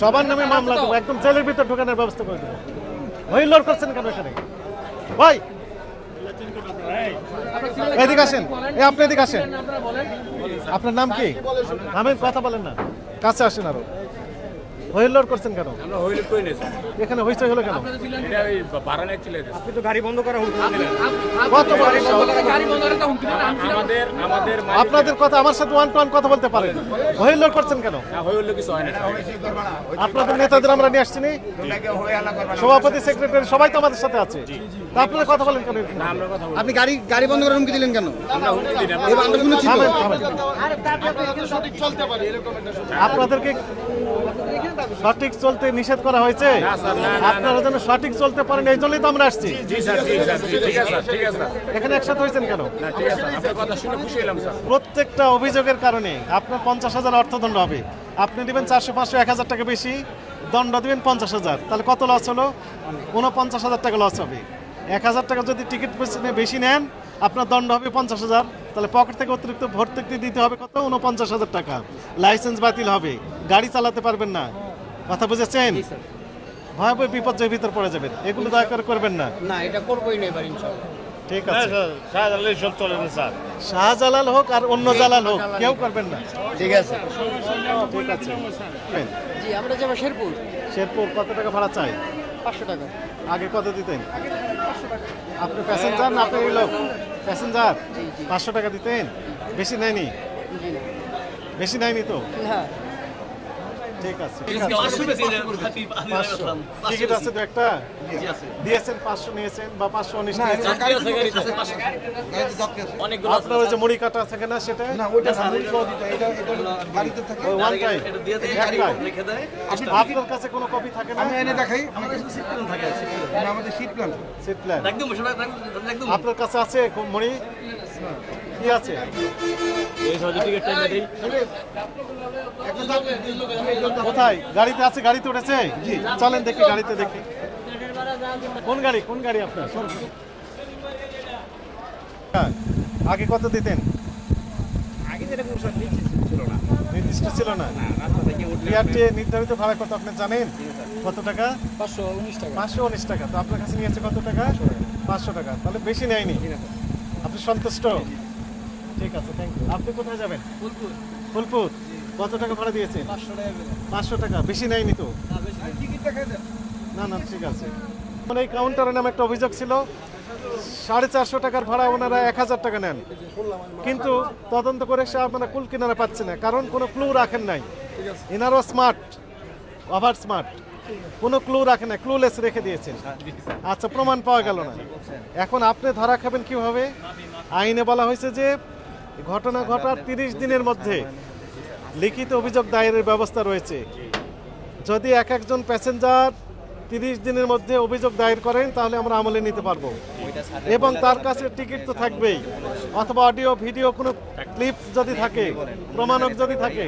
সবার নামে মামলা দেবো একদম জেলের ভিতর ঢোকানোর ব্যবস্থা করে দেবো। হইলোর করছেন কেন এখানে? ভাই! এদিকে আসেন। এ আপনি এদিকে আসেন। আপনার নাম কি? নামের কথা বলেন না। কাছে আসেন আরও। হইলোর করছেন কেন? আমরা হইলে কই নেছি এখানে হইচই হলো কেন? এটা ওই ভাড়া নিয়ে চলে গেছে। আপনি তো গাড়ি বন্ধ করা হুকুম দিলেন। কত বড় সাহস? আমাদের আমাদের আপনাদের কথা আমার সাথে ওয়ান টু ওয়ান কথা বলতে পারেন। হইলোর করছেন কেন? না, হইলে কিছু হয় না আপনাদের নেতাদের আমরা নিয়ে আসছি নি? সভাপতি সেক্রেটারি সবাই তো আমাদের সাথে আছে। তা আপনারা কথা বলেন কেন না আমরা কথা আপনি গাড়ি গাড়ি বন্ধ করার হুমকি দিলেন কেন? আমরা হুমকি দিই না, শুনেছি তো। আপনাদেরকে সঠিক চলতে নিষেধ করা হয়েছে। আপনারা যেন সঠিক চলতে পারেন এই জন্যই তো আমরা আসছি। এখানে একসাথে হয়েছেন কেন? প্রত্যেকটা অভিযোগের কারণে আপনার পঞ্চাশ হাজার অর্থদণ্ড হবে। আপনি দিবেন চারশো পাঁচশো এক হাজার টাকা বেশি দণ্ড দিবেন পঞ্চাশ হাজার। তাহলে কত লস হলো? উনপঞ্চাশ হাজার টাকা লস হবে। এক হাজার টাকা যদি টিকিট বেশি নেন আপনার দণ্ড হবে পঞ্চাশ হাজার। তাহলে পকেট থেকে অতিরিক্ত ভর্তুকি দিতে হবে কত? উনপঞ্চাশ হাজার টাকা। লাইসেন্স বাতিল হবে। গাড়ি চালাতে পারবেন না। কথা বুঝেছেন? ভয়াবহ বিপর্যয়ের ভিতর পড়ে যাবেন। এগুলো দয়া করে করবেন না। না এটা করবোই না এবার ইনশাআল্লাহ। ঠিক আছে। শাহজালাল হোক আর অন্য জালাল হোক কেউ করবেন না। ঠিক আছে। ঠিক আছে। জি আমরা যাব শেরপুর। শেরপুর কত টাকা ভাড়া চাই? পাঁচশো টাকা। আগে কত দিতেন? আপনি প্যাসেঞ্জার না আপনি লোক? প্যাসেঞ্জার? পাঁচশো টাকা দিতেন? বেশি নেয়নি? বেশি নেয়নি তো? হ্যাঁ ঠিক আছে টিকিট আছে তো একটা? দিয়েছেন পাঁচশো নিয়েছেন বা পাঁচশো উনিশ আপনার ওই যে মুড়ি কাটা থাকে। না সেটা। আপনার কাছে কোনো কপি থাকে না? এনে দেখাই। আমাদের আমাদের প্ল্যান সিট প্ল্যান আপনার কাছে আছে মুড়ি? কি আছে? কোথায়? গাড়িতে আছে গাড়িতে উঠেছে? জি। চলেন দেখি গাড়িতে দেখি। কোন গাড়ি? কোন গাড়ি আপনার? হ্যাঁ, আগে কত দিতেন? নির্দিষ্ট ছিল না। বিআরটি নির্ধারিত ভাড়া কত আপনি জানেন? কত টাকা? পাঁচশো উনিশ টাকা। পাঁচশো উনিশ টাকা। তো আপনার কাছে নিয়েছে কত টাকা? পাঁচশো টাকা। তাহলে বেশি নেয়নি? আপনি সন্তুষ্ট? ঠিক আছে থ্যাংক ইউ আপনি কোথায় যাবেন? ফুলপুর। কত টাকা ভাড়া দিয়েছেন? পাঁচশো টাকা বেশি নেয়নি তো? না না ঠিক আছে। মানে এই কাউন্টারের নামে একটা অভিযোগ ছিল সাড়ে চারশো টাকার ভাড়া ওনারা এক হাজার টাকা নেন। কিন্তু তদন্ত করে সে আপনারা কুল কিনারা পাচ্ছে না কারণ কোনো ক্লু রাখেন নাই। এনারও স্মার্ট ওভার স্মার্ট কোনো ক্লু রাখেন না ক্লুলেস রেখে দিয়েছেন। আচ্ছা প্রমাণ পাওয়া গেল না। এখন আপনি ধরা খাবেন কীভাবে? আইনে বলা হয়েছে যে ঘটনা ঘটার তিরিশ দিনের মধ্যে লিখিত অভিযোগ দায়েরের ব্যবস্থা রয়েছে। যদি এক একজন প্যাসেঞ্জার তিরিশ দিনের মধ্যে অভিযোগ দায়ের করেন, তাহলে আমরা আমলে নিতে পারব। এবং তার কাছে টিকিট তো থাকবেই। অথবা অডিও, ভিডিও, কোনো ক্লিপ যদি থাকে, প্রমাণক যদি থাকে,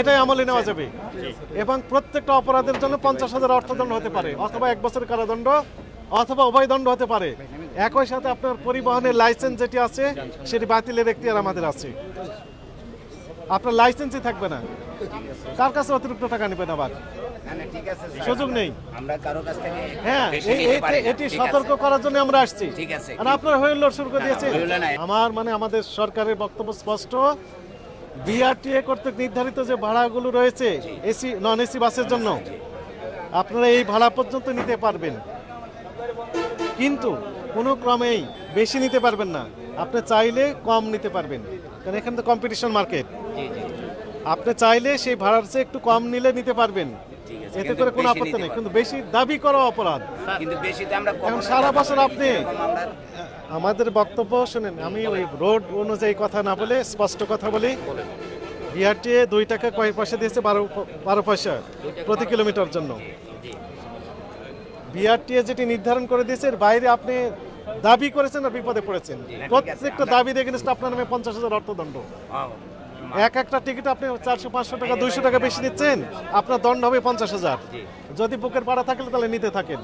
এটাই আমলে নেওয়া যাবে। এবং প্রত্যেকটা অপরাধের জন্য পঞ্চাশ হাজার অর্থদণ্ড হতে পারে, অথবা এক বছরের কারাদণ্ড অথবা উভয় দণ্ড হতে পারে। একই সাথে আপনার পরিবহনের লাইসেন্স যেটি আছে সেটি বাতিলের এখতিয়ার আমাদের আছে। আপনার লাইসেন্সই থাকবে না। কার কাছে অতিরিক্ত টাকা নেবেন আবার? সুযোগ নেই। হ্যাঁ। এটি সতর্ক করার জন্য আমরা আসছি। আর আপনারা হইল্লোর শুরু করে দিয়েছেন আমার মানে আমাদের সরকারের বক্তব্য স্পষ্ট। বিআরটিএ কর্তৃক নির্ধারিত যে ভাড়াগুলো রয়েছে এসি নন এসি বাসের জন্য আপনারা এই ভাড়া পর্যন্ত নিতে পারবেন। কিন্তু কোনো ক্রমেই বেশি নিতে পারবেন না। আপনি চাইলে কম নিতে পারবেন। কারণ এখানে তো কম্পিটিশন মার্কেট। আপনি চাইলে সেই ভাড়ার চেয়ে একটু কম নিলে নিতে পারবেন। এতে করে কোনো আপত্তি নেই। কিন্তু বেশি দাবি করা অপরাধ। কিন্তু বেশিতে আমরা এখন সারা বছর আপনি আমাদের বক্তব্য শুনেন। আমি ওই রোড অনুযায়ী কথা না বলে স্পষ্ট কথা বলি। বিআরটিএ দুই টাকা কয় পয়সা দিয়েছে বারো বারো পয়সা প্রতি কিলোমিটার জন্য। বিআরটিএ যেটি নির্ধারণ করে দিয়েছে এর বাইরে আপনি দাবি করেছেন আর বিপদে পড়েছেন? প্রত্যেকটা দাবি এগেনস্ট আপনার নামে পঞ্চাশ হাজার অর্থদণ্ড। এক একটা টিকিট আপনি চারশো পাঁচশো টাকা দুইশো টাকা বেশি নিচ্ছেন আপনার দণ্ড হবে পঞ্চাশ হাজার। যদি বুকের পাড়া থাকলে তাহলে নিতে থাকেন।